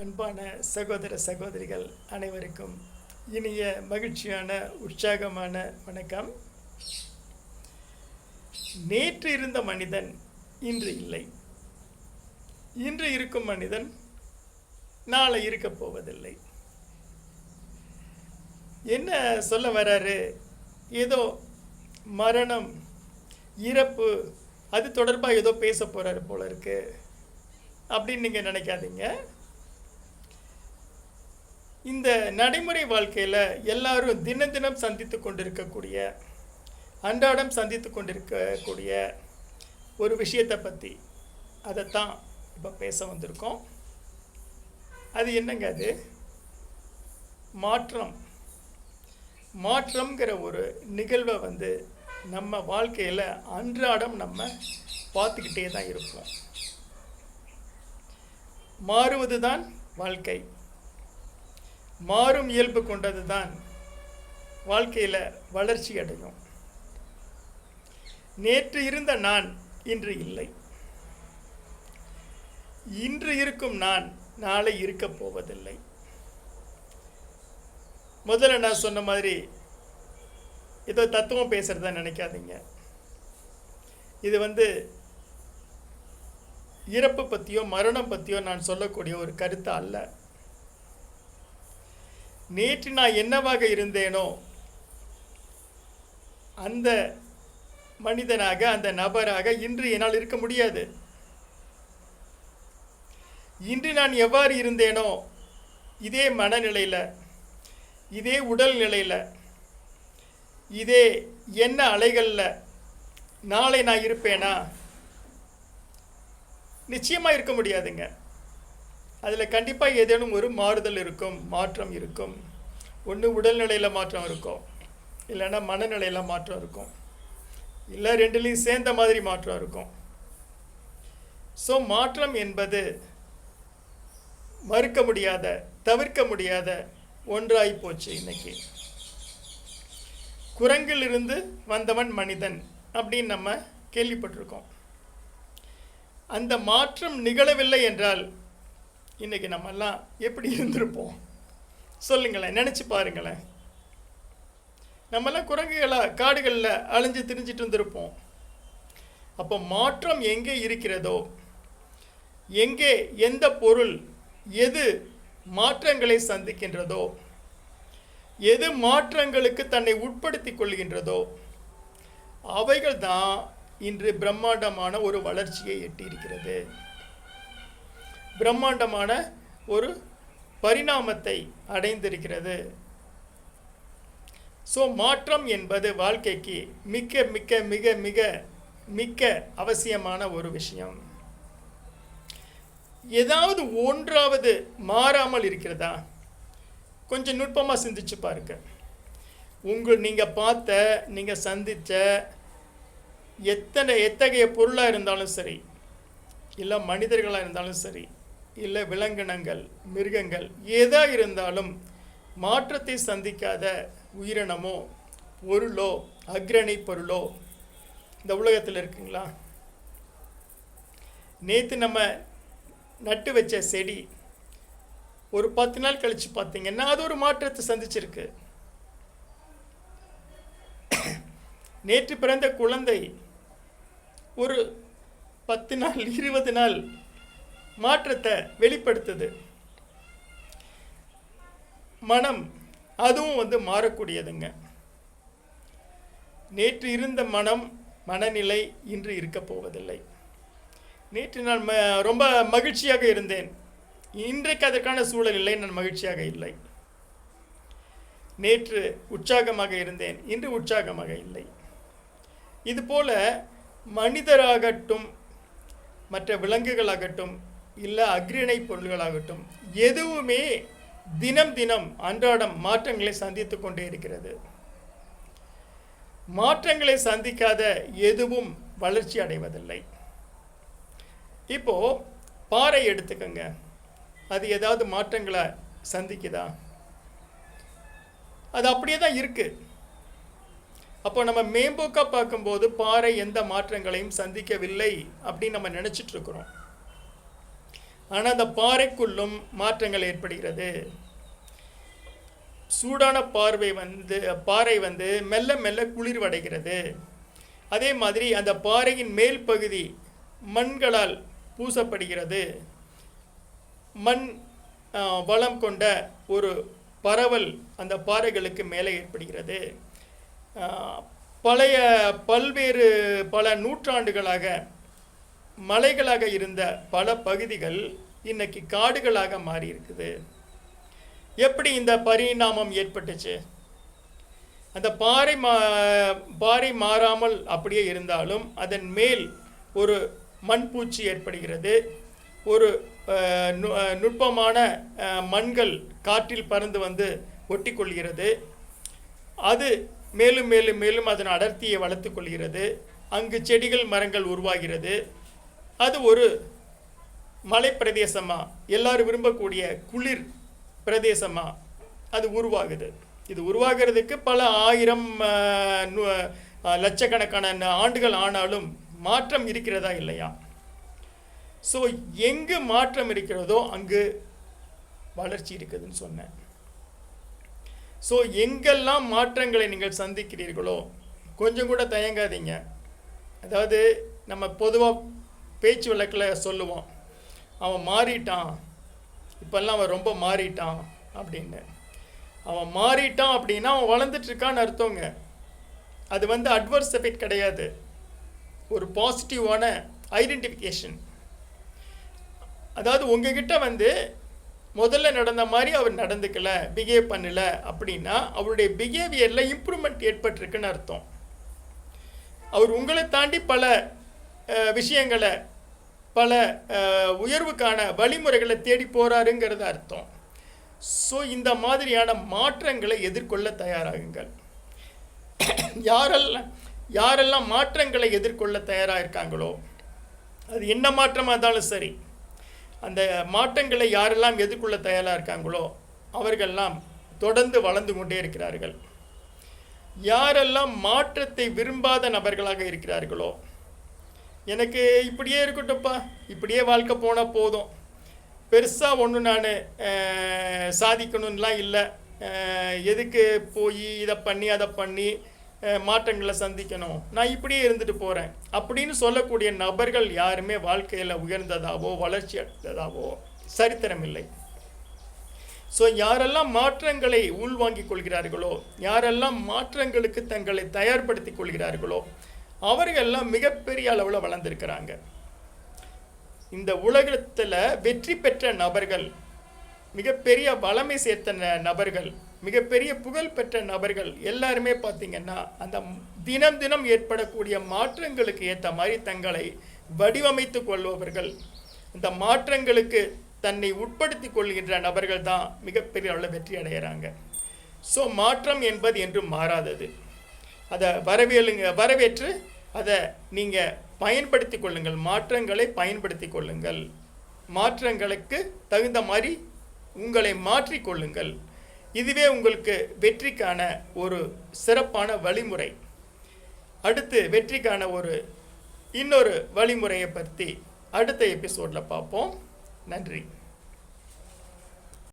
அன்பான சகோதர சகோதரிகள் அனைவருக்கும் இனிய மகிழ்ச்சியான உற்சாகமான வணக்கம். நேற்று இருந்த மனிதன் இன்று இல்லை. இன்று இருக்கும் மனிதன் நாளை இருக்கப் போவதில்லை. என்ன சொல்ல வராரு? ஏதோ மரணம் இறப்பு அது தொடர்பாக ஏதோ பேச போகிறாரு போல இருக்கு. அப்படின்னு நீங்கள் நினைக்காதீங்க. இந்த நடைமுறை வாழ்க்கையில் எல்லாரும் தினம் தினம் சந்தித்து கொண்டிருக்கக்கூடிய அன்றாடம் சந்தித்து கொண்டிருக்கக்கூடிய ஒரு விஷயத்தை பற்றி அதைத்தான் இப்போ பேச வந்திருக்கோம். அது என்னங்க அது? மாற்றம். மாற்றம்ங்கிற ஒரு நிகழ்வை வந்து நம்ம வாழ்க்கையில் அன்றாடம் நம்ம பார்த்துக்கிட்டே தான் இருப்போம். மாறுவது தான் வாழ்க்கை. மாறும் இயல்பு கொண்டது தான் வாழ்க்கையில் வளர்ச்சி அடையும். நேற்று இருந்த நான் இன்று இல்லை. இன்று இருக்கும் நான் நாளை இருக்கப் போவதில்லை. முதல்ல நான் சொன்ன மாதிரி ஏதோ தத்துவம் பேசுகிறதா நினைக்காதீங்க. இது வந்து இறப்பு பற்றியோ மரணம் பற்றியோ நான் சொல்லக்கூடிய ஒரு கருத்து அல்ல. நேற்று நான் என்னவாக இருந்தேனோ அந்த மனிதனாக அந்த நபராக இன்று என்னால் இருக்க முடியாது. இன்று நான் எவ்வாறு இருந்தேனோ இதே மனநிலையில் இதே உடல் நிலையில் இதே என்ன அலைகளில் நாளை நான் இருப்பேனா நிச்சயமாக இருக்க முடியாதுங்க. அதில் கண்டிப்பாக ஏதேனும் ஒரு மாறுதல் இருக்கும் மாற்றம் இருக்கும். ஒன்று உடல்நிலையில் மாற்றம் இருக்கும். இல்லைன்னா மனநிலையில் மாற்றம் இருக்கும். இல்லை ரெண்டுலேயும் சேர்ந்த மாதிரி மாற்றம் இருக்கும். ஸோ மாற்றம் என்பது மறுக்க முடியாத தவிர்க்க முடியாத ஒன்றாய் போச்சு இன்னைக்கு. குரங்கிலிருந்து வந்தவன் மனிதன் அப்படின்னு நம்ம கேள்விப்பட்டிருக்கோம். அந்த மாற்றம் நிகழவில்லை என்றால் இன்றைக்கி நம்ம எல்லாம் எப்படி இருந்திருப்போம்? சொல்லுங்களேன் நினச்சி பாருங்களேன். நம்மெல்லாம் குரங்குகளாக காடுகளில் அலைஞ்சு திரிஞ்சிட்டு இருந்திருப்போம். அப்போ மாற்றம் எங்கே இருக்கிறதோ எங்கே எந்த பொருள் எது மாற்றங்களை சந்திக்கின்றதோ எது மாற்றங்களுக்கு தன்னை உட்படுத்திக் கொள்கின்றதோ அவைகள் தான் இன்று பிரம்மாண்டமான ஒரு வளர்ச்சியை எட்டியிருக்கிறது. பிரம்மாண்டமான ஒரு பரிணாமத்தை அடைந்திருக்கிறது. ஸோ மாற்றம் என்பது வாழ்க்கைக்கு மிக்க மிக்க மிக மிக மிக்க அவசியமான ஒரு விஷயம். ஏதாவது ஒன்றாவது மாறாமல் இருக்கிறதா? கொஞ்சம் நுட்பமாக சிந்திச்சு பாருங்க. உங்கள் நீங்கள் பார்த்த நீங்கள் சந்தித்த எத்தனை எத்தகைய பொருளாக இருந்தாலும் சரி இல்லை மனிதர்களாக இருந்தாலும் சரி இல்லை விலங்கினங்கள் மிருகங்கள் ஏதா இருந்தாலும் மாற்றத்தை சந்திக்காத உயிரினமோ பொருளோ அக்ரணி பொருளோ இந்த உலகத்தில் இருக்குங்களா? நேற்று நம்ம நட்டு வச்ச செடி ஒரு பத்து நாள் கழித்து பார்த்தீங்கன்னா அது ஒரு மாற்றத்தை சந்திச்சிருக்கு. நேற்று பிறந்த குழந்தை ஒரு பத்து நாள் இருபது நாள் மாற்றத்தை வெளிப்படுத்துது. மனம் அதுவும் வந்து மாறக்கூடியதுங்க. நேற்று இருந்த மனம் மனநிலை இன்று இருக்கப் போவதில்லை. நேற்று நான் ம ரொம்ப மகிழ்ச்சியாக இருந்தேன். இன்றைக்கு அதற்கான சூழல் இல்லை நான் மகிழ்ச்சியாக இல்லை. நேற்று உற்சாகமாக இருந்தேன் இன்று உற்சாகமாக இல்லை. இதுபோல மனிதராகட்டும் மற்ற விலங்குகளாகட்டும் இல்லை அக்ரிணை பொருள்களாகட்டும் எதுவுமே தினம் தினம் அன்றாடம் மாற்றங்களை சந்தித்து கொண்டே இருக்கிறது. மாற்றங்களை சந்திக்காத எதுவும் வளர்ச்சி அடைவதில்லை. இப்போ பாறை எடுத்துக்கங்க. அது ஏதாவது மாற்றங்களை சந்திக்குதா? அது அப்படியே தான் இருக்குது அப்போ நம்ம மேம்போக்காக பார்க்கும்போது பாறை எந்த மாற்றங்களையும் சந்திக்கவில்லை அப்படின்னு நம்ம நினச்சிட்டு இருக்கிறோம். ஆனால் அந்த பாறைக்குள்ளும் மாற்றங்கள் ஏற்படுகிறது. சூடான பார்வை வந்து பாறை வந்து மெல்ல மெல்ல குளிர்வடைகிறது. அதே மாதிரி அந்த பாறையின் மேல் பகுதி மண்களால் பூசப்படுகிறது. மண் வளம் கொண்ட ஒரு பரவல் அந்த பாறைகளுக்கு மேலே ஏற்படுகிறது. பழைய பல்வேறு பல நூற்றாண்டுகளாக மலைகளாக இருந்த பல பகுதிகள் இன்னைக்கு காடுகளாக மாறி இருக்குது எப்படி இந்த பரிணாமம் ஏற்பட்டுச்சு? அந்த பாறை மா பாறை மாறாமல் அப்படியே இருந்தாலும் அதன் மேல் ஒரு மண்பூச்சி ஏற்படுகிறது. ஒரு நு- நுட்பமான மண்கள் காற்றில் பறந்து வந்து ஒட்டிக்கொள்கிறது அது மேலும் மேலும் மேலும் அதன் அடர்த்தியை வளர்த்துக் கொள்கிறது. அங்கு செடிகள் மரங்கள் உருவாகிறது. அது ஒரு மலை பிரதேசமாக எல்லாரும் விரும்பக்கூடிய குளிர் பிரதேசமாக அது உருவாகுது. இது உருவாகிறதுக்கு பல ஆயிரம் லட்சக்கணக்கான ஆண்டுகள் ஆனாலும் மாற்றம் இருக்கிறதா இல்லையா? ஸோ எங்கு மாற்றம் இருக்கிறதோ அங்கு வளர்ச்சி இருக்குதுன்னு சொன்னேன். ஸோ எங்கெல்லாம் மாற்றங்களை நீங்கள் சந்திக்கிறீர்களோ கொஞ்சம் கூட தயங்காதீங்க. அதாவது நம்ம பொதுவாக பேச்சு வழக்கில் சொல்லுவோம் அவன் மாறிட்டான். இப்போல்லாம் அவன் ரொம்ப மாறிட்டான் அப்படின்னு. அவன் மாறிட்டான் அப்படின்னா அவன் வளர்ந்துட்டுருக்கான்னு அர்த்தங்க. அது வந்து அட்வர்ஸ் எஃபெக்ட் கிடையாது. ஒரு பாசிட்டிவான ஐடென்டிஃபிகேஷன் அதாவது உங்ககிட்ட வந்து முதல்ல நடந்த மாதிரி அவர் நடந்துக்கல பிஹேவ் பண்ணல அப்படின்னா அவருடைய பிஹேவியரில் இம்ப்ரூவ்மெண்ட் ஏற்பட்டிருக்குன்னு அர்த்தம். அவர் உங்களை தாண்டி பல விஷயங்களை பல உயர்வுக்கான வழிமுறைகளை தேடி போகிறாருங்கிறது அர்த்தம். ஸோ இந்த மாதிரியான மாற்றங்களை எதிர்கொள்ள தயாராகுங்கள். யாரெல்லாம் யாரெல்லாம் மாற்றங்களை எதிர்கொள்ள தயாராக இருக்காங்களோ அது என்ன மாற்றமாக இருந்தாலும் சரி அந்த மாற்றங்களை யாரெல்லாம் எதிர்கொள்ள தயாராக இருக்காங்களோ அவர்கள்லாம் தொடர்ந்து வளர்ந்து கொண்டே இருக்கிறார்கள். யாரெல்லாம் மாற்றத்தை விரும்பாத நபர்களாக இருக்கிறார்களோ எனக்கு இப்படியே இருக்கட்டும்ப்பா. இப்படியே வாழ்க்கை போனால் போதும். பெருசாக ஒன்று நான் சாதிக்கணும்லாம் இல்லை. எதுக்கு போய் இதை பண்ணி அதை பண்ணி மாற்றங்களை சந்திக்கணும். நான் இப்படியே இருந்துட்டு போகிறேன் அப்படின்னு சொல்லக்கூடிய நபர்கள் யாருமே வாழ்க்கையில் உயர்ந்ததாவோ வளர்ச்சி அடைந்ததாவோ சரித்திரம் இல்லை. ஸோ யாரெல்லாம் மாற்றங்களை உள்வாங்கிக் கொள்கிறார்களோ யாரெல்லாம் மாற்றங்களுக்கு தங்களை தயார்படுத்திக் கொள்கிறார்களோ அவர்கள்லாம் மிகப்பெரிய அளவில் வளர்ந்துருக்கிறாங்க. இந்த உலகத்தில் வெற்றி பெற்ற நபர்கள் மிகப்பெரிய வளமை சேர்த்த நபர்கள் மிகப்பெரிய புகழ் பெற்ற நபர்கள் எல்லாருமே பார்த்திங்கன்னா அந்த தினம் தினம் ஏற்படக்கூடிய மாற்றங்களுக்கு ஏற்ற மாதிரி தங்களை வடிவமைத்து கொள்பவர்கள். இந்த மாற்றங்களுக்கு தன்னை உட்படுத்தி கொள்கின்ற நபர்கள் தான் மிகப்பெரிய அளவில் வெற்றி அடைகிறாங்க ஸோ மாற்றம் என்பது என்றும் மாறாதது. அதை வரவேலுங்க வரவேற்று அதை நீங்கள் பயன்படுத்தி கொள்ளுங்கள். மாற்றங்களை பயன்படுத்தி கொள்ளுங்கள். மாற்றங்களுக்கு தகுந்த மாதிரி உங்களை மாற்றிக்கொள்ளுங்கள் இதுவே உங்களுக்கு வெற்றிக்கான ஒரு சிறப்பான வழிமுறை. அடுத்து வெற்றிக்கான ஒரு இன்னொரு வழிமுறையை பற்றி அடுத்த எபிசோடில் பார்ப்போம். நன்றி.